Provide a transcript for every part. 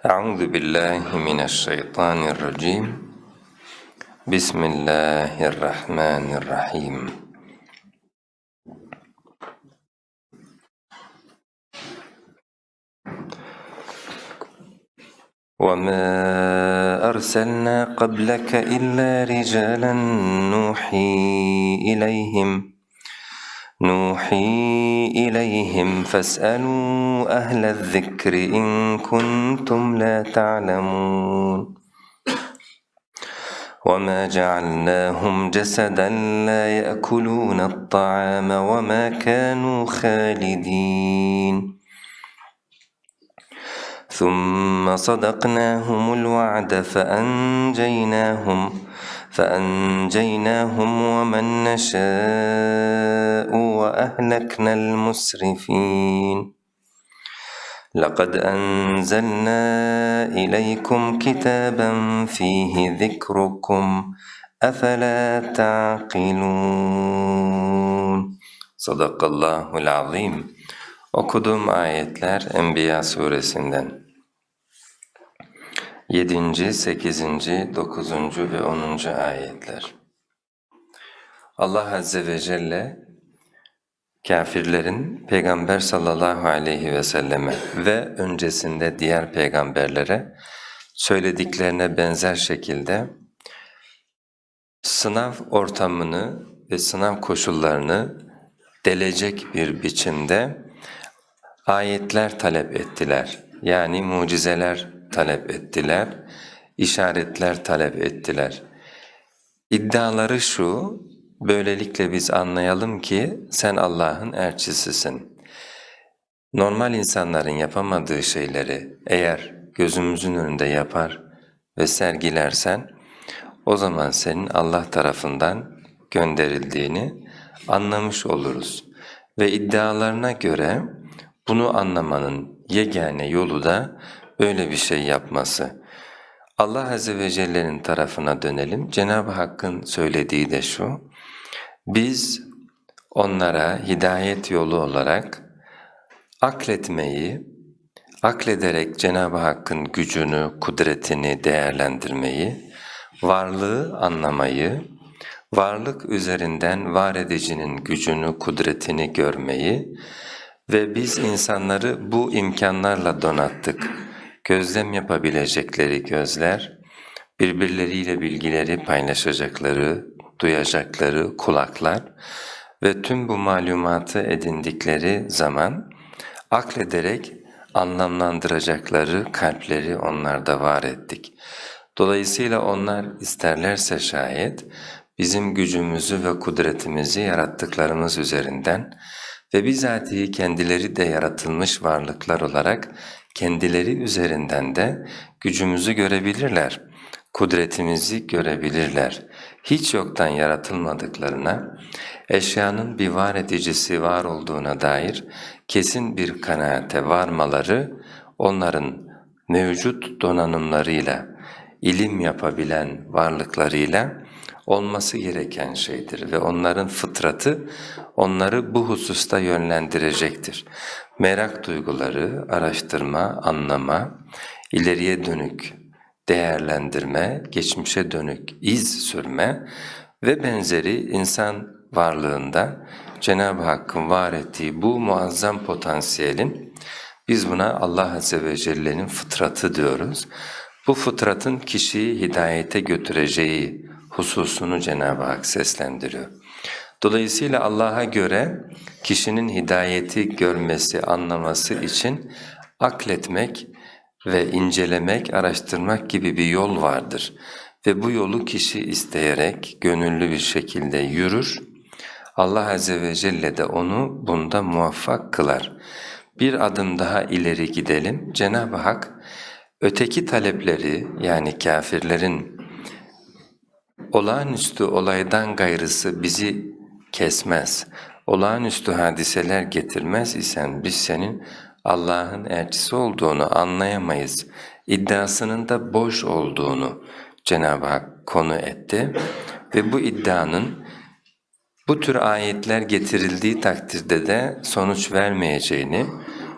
أعوذ بالله من الشيطان الرجيم. بسم الله الرحمن الرحيم. وما أرسلنا قبلك إلا رجالا نوحي إليهم. نوحي إليهم فاسألوا أهل الذكر إن كنتم لا تعلمون. وما جعلناهم جسدا لا يأكلون الطعام وما كانوا خالدين. ثم صدقناهم الوعد فأنجيناهم فأنجيناهم ومن نشاء وأهلكنا المسرفين. لقد أنزلنا إليكم كتابا فيه ذكركم أفلا تعقلون؟ صدق الله العظيم. Okuduğum ayetler Enbiya suresinden. 7. 8. 9. ve 10. ayetler. Allah Azze ve Celle kafirlerin Peygamber sallallahu aleyhi ve selleme ve öncesinde diğer peygamberlere söylediklerine benzer şekilde sınav ortamını ve sınav koşullarını delecek bir biçimde ayetler talep ettiler. Yani mucizeler talep ettiler, işaretler talep ettiler. İddiaları şu, böylelikle biz anlayalım ki sen Allah'ın elçisisin. Normal insanların yapamadığı şeyleri eğer gözümüzün önünde yapar ve sergilersen, o zaman senin Allah tarafından gönderildiğini anlamış oluruz. Ve iddialarına göre bunu anlamanın yegane yolu da böyle bir şey yapması. Allah Azze ve Celle'nin tarafına dönelim. Cenab-ı Hakk'ın söylediği de şu, biz onlara hidayet yolu olarak akletmeyi, aklederek Cenab-ı Hakk'ın gücünü, kudretini değerlendirmeyi, varlığı anlamayı, varlık üzerinden var edicinin gücünü, kudretini görmeyi ve biz insanları bu imkanlarla donattık. Gözlem yapabilecekleri gözler, birbirleriyle bilgileri paylaşacakları, duyacakları kulaklar ve tüm bu malumatı edindikleri zaman aklederek anlamlandıracakları kalpleri onlarda var ettik. Dolayısıyla onlar isterlerse şayet bizim gücümüzü ve kudretimizi yarattıklarımız üzerinden ve bizatihi kendileri de yaratılmış varlıklar olarak kendileri üzerinden de gücümüzü görebilirler, kudretimizi görebilirler. Hiç yoktan yaratılmadıklarına, eşyanın bir var edicisi var olduğuna dair kesin bir kanaate varmaları onların mevcut donanımlarıyla, ilim yapabilen varlıklarıyla olması gereken şeydir ve onların fıtratı onları bu hususta yönlendirecektir. Merak duyguları, araştırma, anlama, ileriye dönük değerlendirme, geçmişe dönük iz sürme ve benzeri insan varlığında Cenab-ı Hakk'ın var ettiği bu muazzam potansiyelin biz buna Allah Azze ve Celle'nin fıtratı diyoruz. Bu fıtratın kişiyi hidayete götüreceği hususunu Cenab-ı Hak seslendiriyor. Dolayısıyla Allah'a göre kişinin hidayeti görmesi, anlaması için akletmek ve incelemek, araştırmak gibi bir yol vardır. Ve bu yolu kişi isteyerek, gönüllü bir şekilde yürür. Allah Azze ve Celle de onu bunda muvaffak kılar. Bir adım daha ileri gidelim. Cenab-ı Hak öteki talepleri yani kafirlerin olağanüstü olaydan gayrısı bizi kesmez, olağanüstü hadiseler getirmez isen biz senin Allah'ın elçisi olduğunu anlayamayız. İddiasının da boş olduğunu Cenab-ı Hak konu etti ve bu iddianın bu tür ayetler getirildiği takdirde de sonuç vermeyeceğini,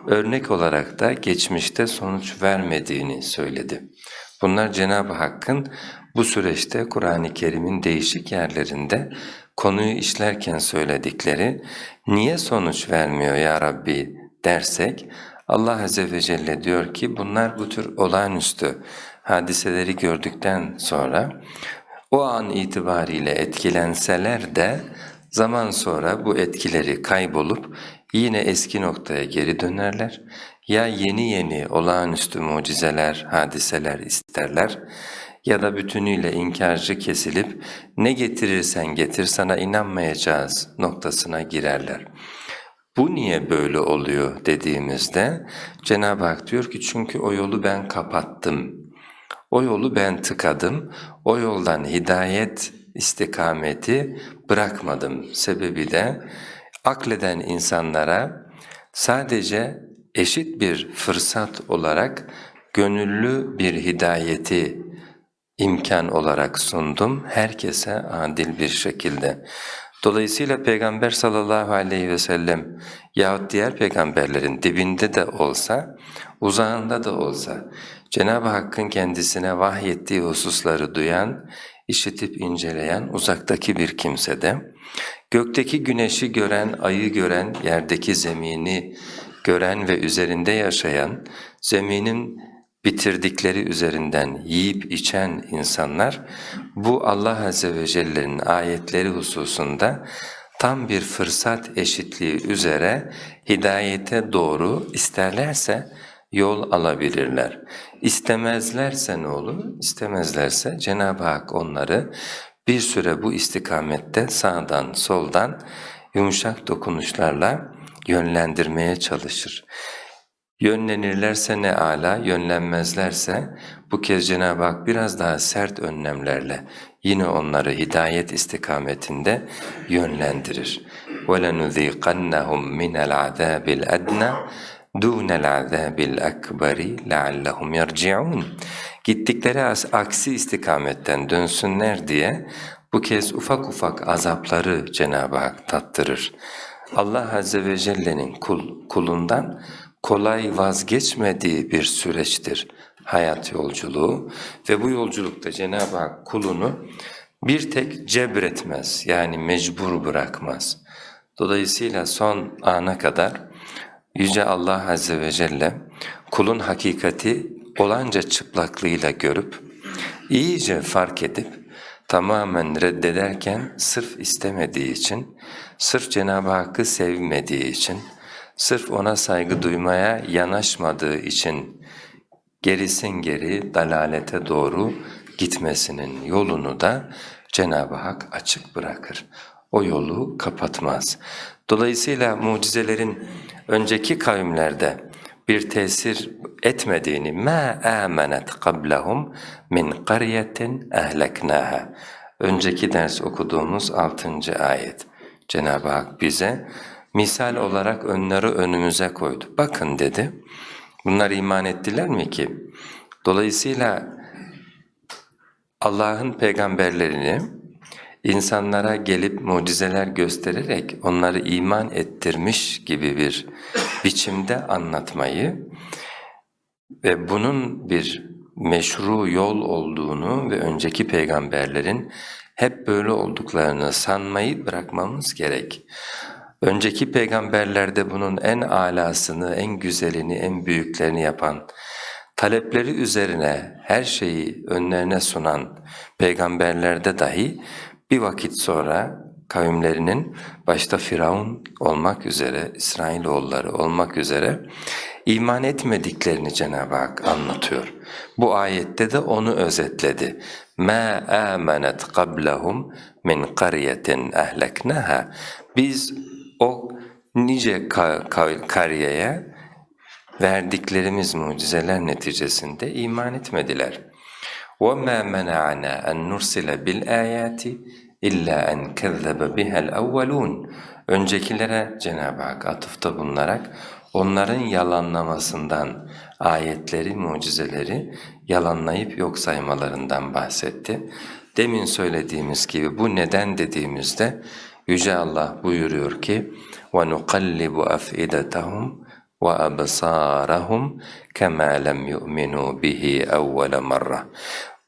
örnek olarak da geçmişte sonuç vermediğini söyledi. Bunlar Cenab-ı Hakk'ın bu süreçte Kur'an-ı Kerim'in değişik yerlerinde konuyu işlerken söyledikleri niye sonuç vermiyor ya Rabbi dersek Allah Azze ve Celle diyor ki bunlar bu tür olağanüstü hadiseleri gördükten sonra o an itibariyle etkilenseler de zaman sonra bu etkileri kaybolup yine eski noktaya geri dönerler. Ya yeni yeni olağanüstü mucizeler, hadiseler isterler ya da bütünüyle inkarcı kesilip ne getirirsen getir sana inanmayacağız noktasına girerler. Bu niye böyle oluyor dediğimizde Cenab-ı Hak diyor ki çünkü o yolu ben kapattım. O yolu ben tıkadım. O yoldan hidayet istikameti bırakmadım. Sebebi de akleden insanlara sadece eşit bir fırsat olarak gönüllü bir hidayeti imkan olarak sundum herkese adil bir şekilde. Dolayısıyla Peygamber sallallahu aleyhi ve sellem yahut diğer peygamberlerin dibinde de olsa, uzağında da olsa Cenab-ı Hakk'ın kendisine vahyettiği hususları duyan, işitip inceleyen uzaktaki bir kimse de, gökteki güneşi gören, ayı gören, yerdeki zemini gören ve üzerinde yaşayan, zeminin bitirdikleri üzerinden yiyip içen insanlar bu Allah Azze ve Celle'nin ayetleri hususunda tam bir fırsat eşitliği üzere hidayete doğru isterlerse yol alabilirler. İstemezlerse ne olur? İstemezlerse Cenab-ı Hak onları bir süre bu istikamette sağdan soldan yumuşak dokunuşlarla yönlendirmeye çalışır. Yönlenirlerse ne ala, yönlenmezlerse bu kez Cenab-ı Hak biraz daha sert önlemlerle yine onları hidayet istikametinde yönlendirir. وَلَنُذِيقَنَّهُمْ مِنَ الْعَذَابِ الْأَدْنَى دُونَ الْعَذَابِ الْأَكْبَرِ لَعَلَّهُمْ يَرْجِعُونَ Gittikleri aksi istikametten dönsünler diye bu kez ufak ufak azapları Cenab-ı Hak tattırır. Allah Azze ve Celle'nin kul, kulundan kolay vazgeçmediği bir süreçtir hayat yolculuğu ve bu yolculukta Cenab-ı Hak kulunu bir tek cebretmez yani mecbur bırakmaz. Dolayısıyla son ana kadar Yüce Allah Azze ve Celle kulun hakikati olanca çıplaklığıyla görüp iyice fark edip tamamen reddederken sırf istemediği için, sırf Cenab-ı Hakk'ı sevmediği için, sırf ona saygı duymaya yanaşmadığı için gerisin geri dalalete doğru gitmesinin yolunu da Cenab-ı Hak açık bırakır. O yolu kapatmaz. Dolayısıyla mucizelerin önceki kavimlerde bir tesir etmediğini ma amenet qablahum min qaryatin ehleknaha. Önceki ders okuduğumuz 6. ayet. Cenab-ı Hak bize misal olarak önleri önümüze koydu. Bakın dedi. Bunlar iman ettiler mi ki? Dolayısıyla Allah'ın peygamberlerini insanlara gelip mucizeler göstererek onları iman ettirmiş gibi bir biçimde anlatmayı ve bunun bir meşru yol olduğunu ve önceki peygamberlerin hep böyle olduklarını sanmayı bırakmamız gerek. Önceki peygamberlerde bunun en alasını, en güzelini, en büyüklerini yapan, talepleri üzerine her şeyi önlerine sunan peygamberlerde dahi bir vakit sonra kavimlerinin başta Firavun olmak üzere, İsrailoğulları olmak üzere iman etmediklerini Cenab-ı Hak anlatıyor. Bu ayette de onu özetledi. مَا آمَنَتْ قَبْلَهُمْ مِنْ قَرْيَةٍ اَهْلَكْنَهَا Biz o nice kariyeye verdiklerimiz mucizeler neticesinde iman etmediler. وَمَا مَنَعَنَا أَنْ نُرْسِلَ بِالْآيَاتِ İlla en kezzebe bihel evvelun. Öncekilere Cenab-ı Hak atıfta bulunarak onların yalanlamasından, ayetleri, mucizeleri yalanlayıp yok saymalarından bahsetti. Demin söylediğimiz gibi bu neden dediğimizde Yüce Allah buyuruyor ki وَنُقَلِّبُ أَفْئِدَتَهُمْ وَأَبْصَارَهُمْ كَمَا لَمْ يُؤْمِنُوا بِهِ أَوَّلَ مَرَّةٍ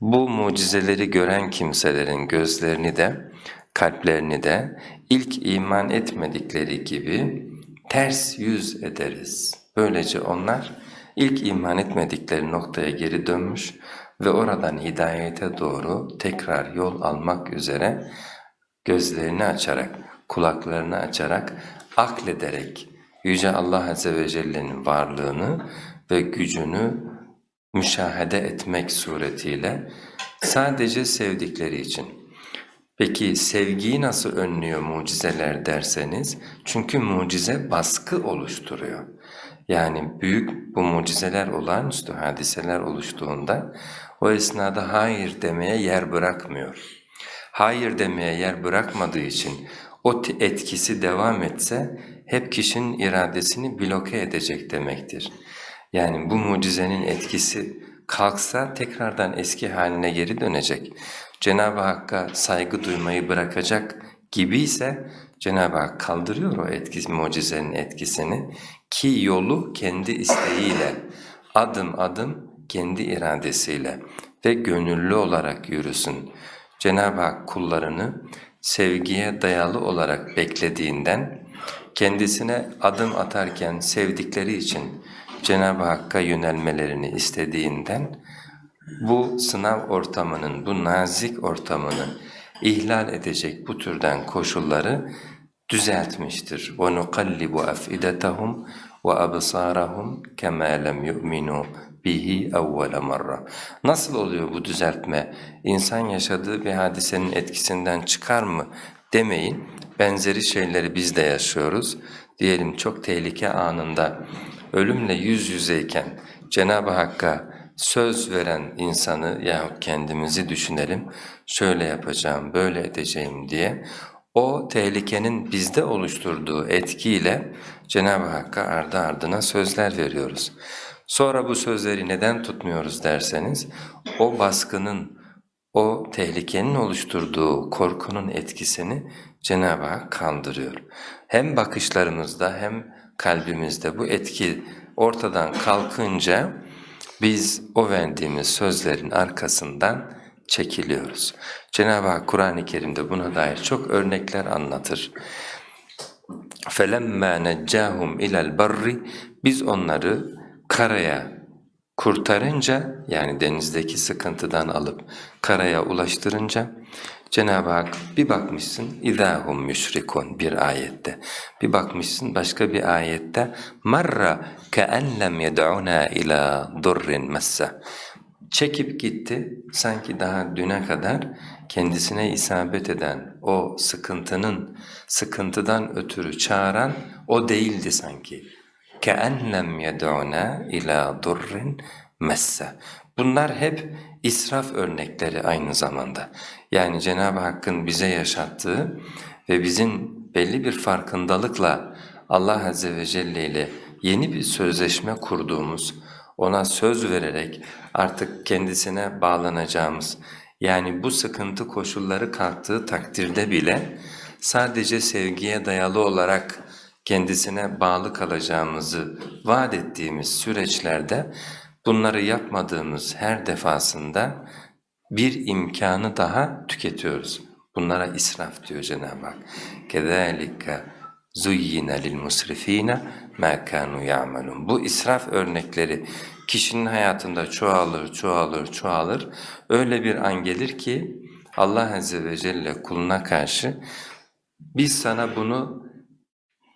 bu mucizeleri gören kimselerin gözlerini de, kalplerini de ilk iman etmedikleri gibi ters yüz ederiz. Böylece onlar ilk iman etmedikleri noktaya geri dönmüş ve oradan hidayete doğru tekrar yol almak üzere gözlerini açarak, kulaklarını açarak, aklederek Yüce Allah Azze ve Celle'nin varlığını ve gücünü müşahede etmek suretiyle sadece sevdikleri için. Peki sevgiyi nasıl önlüyor mucizeler derseniz? Çünkü mucize baskı oluşturuyor. Yani büyük bu mucizeler olağanüstü hadiseler oluştuğunda o esnada hayır demeye yer bırakmıyor. Hayır demeye yer bırakmadığı için o etkisi devam etse hep kişinin iradesini bloke edecek demektir. Yani bu mucizenin etkisi kalksa tekrardan eski haline geri dönecek. Cenab-ı Hakk'a saygı duymayı bırakacak gibi ise Cenab-ı Hak kaldırıyor o etkisi, mucizenin etkisini ki yolu kendi isteğiyle, adım adım kendi iradesiyle ve gönüllü olarak yürüsün. Cenab-ı Hak kullarını sevgiye dayalı olarak beklediğinden, kendisine adım atarken sevdikleri için Cenab-ı Hakk'a yönelmelerini istediğinden, bu sınav ortamının, bu nazik ortamını ihlal edecek bu türden koşulları düzeltmiştir. وَنُقَلِّبُ أَفْئِدَتَهُمْ وَأَبْصَارَهُمْ كَمَا لَمْ يُؤْمِنُوا bihi evvele marra. Nasıl oluyor bu düzeltme? İnsan yaşadığı bir hadisenin etkisinden çıkar mı demeyin. Benzeri şeyleri biz de yaşıyoruz. Diyelim çok tehlike anında ölümle yüz yüzeyken Cenab-ı Hakk'a söz veren insanı yahut kendimizi düşünelim, şöyle yapacağım, böyle edeceğim diye o tehlikenin bizde oluşturduğu etkiyle Cenab-ı Hakk'a ardı ardına sözler veriyoruz. Sonra bu sözleri neden tutmuyoruz derseniz, o baskının, o tehlikenin oluşturduğu korkunun etkisini Cenab-ı Hak kandırıyor. Hem bakışlarımızda hem kalbimizde bu etki ortadan kalkınca biz o verdiğimiz sözlerin arkasından çekiliyoruz. Cenab-ı Hak Kur'an-ı Kerim'de buna dair çok örnekler anlatır. فَلَمَّا نَجَّاهُمْ اِلَى الْبَرِّ Biz onları karaya kurtarınca yani denizdeki sıkıntıdan alıp karaya ulaştırınca Cenab-ı Hak bir bakmışsın idahum müşrikun bir ayette. Bir bakmışsın başka bir ayette marra ke'en lem yed'una ila durrin massa. Çekip gitti sanki daha düne kadar kendisine isabet eden o sıkıntının sıkıntıdan ötürü çağıran o değildi sanki. Ke'en lem yed'una ila durrin massa. Bunlar hep israf örnekleri aynı zamanda. Yani Cenab-ı Hakk'ın bize yaşattığı ve bizim belli bir farkındalıkla Allah Azze ve Celle ile yeni bir sözleşme kurduğumuz, ona söz vererek artık kendisine bağlanacağımız, yani bu sıkıntı koşulları kalktığı takdirde bile sadece sevgiye dayalı olarak kendisine bağlı kalacağımızı vaat ettiğimiz süreçlerde Bunları yapmadığımız her defasında bir imkanı daha tüketiyoruz. Bunlara israf diyor Cenab-ı Hak. كَذَٰلِكَ زُيِّنَ لِلْمُسْرِف۪ينَ مَا كَانُوا يَعْمَلُونَ Bu israf örnekleri kişinin hayatında çoğalır, çoğalır, çoğalır. Öyle bir an gelir ki Allah Azze ve Celle kuluna karşı biz sana bunu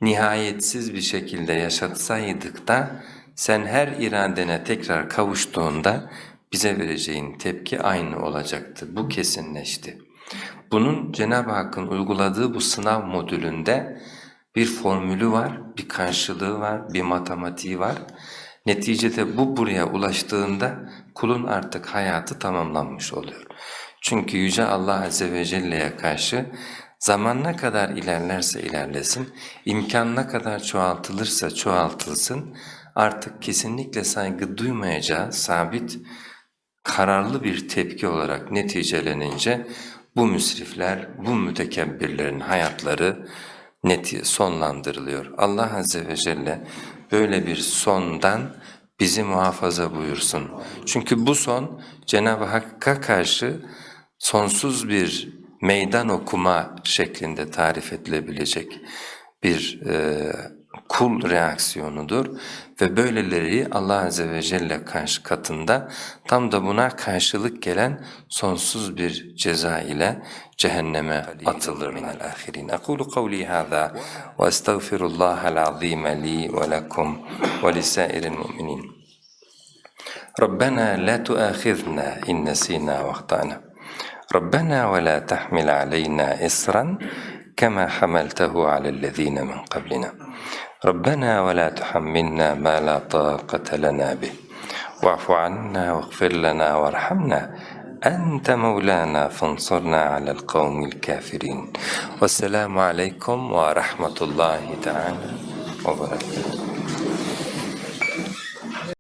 nihayetsiz bir şekilde yaşatsaydık da sen her iradene tekrar kavuştuğunda bize vereceğin tepki aynı olacaktı. Bu kesinleşti. Bunun Cenab-ı Hakk'ın uyguladığı bu sınav modülünde bir formülü var, bir karşılığı var, bir matematiği var. Neticede bu buraya ulaştığında kulun artık hayatı tamamlanmış oluyor. Çünkü Yüce Allah Azze ve Celle'ye karşı zaman ne kadar ilerlerse ilerlesin, imkan ne kadar çoğaltılırsa çoğaltılsın, artık kesinlikle saygı duymayacağı sabit, kararlı bir tepki olarak neticelenince bu müsrifler, bu mütekebbirlerin hayatları neti sonlandırılıyor. Allah Azze ve Celle böyle bir sondan bizi muhafaza buyursun. Çünkü bu son Cenab-ı Hakk'a karşı sonsuz bir meydan okuma şeklinde tarif edilebilecek bir e, kul reaksiyonudur ve böyleleri Allah Azze ve Celle karşı katında tam da buna karşılık gelen sonsuz bir ceza ile cehenneme atılır minel ahirin. Ekulu kavli hâzâ ve estağfirullahal azîme li ve lekum ve lisairil mu'minin. ربنا لا تؤاخذنا إن نسينا واخطأنا ربنا ولا تحمل علينا إصرا كما حملته على الذين من قبلنا ربنا ولا تحملنا ما لا طاقة لنا به. واعف عنا واغفر لنا وارحمنا. أنت مولانا فانصرنا على القوم الكافرين. والسلام عليكم ورحمة الله تعالى وبركاته.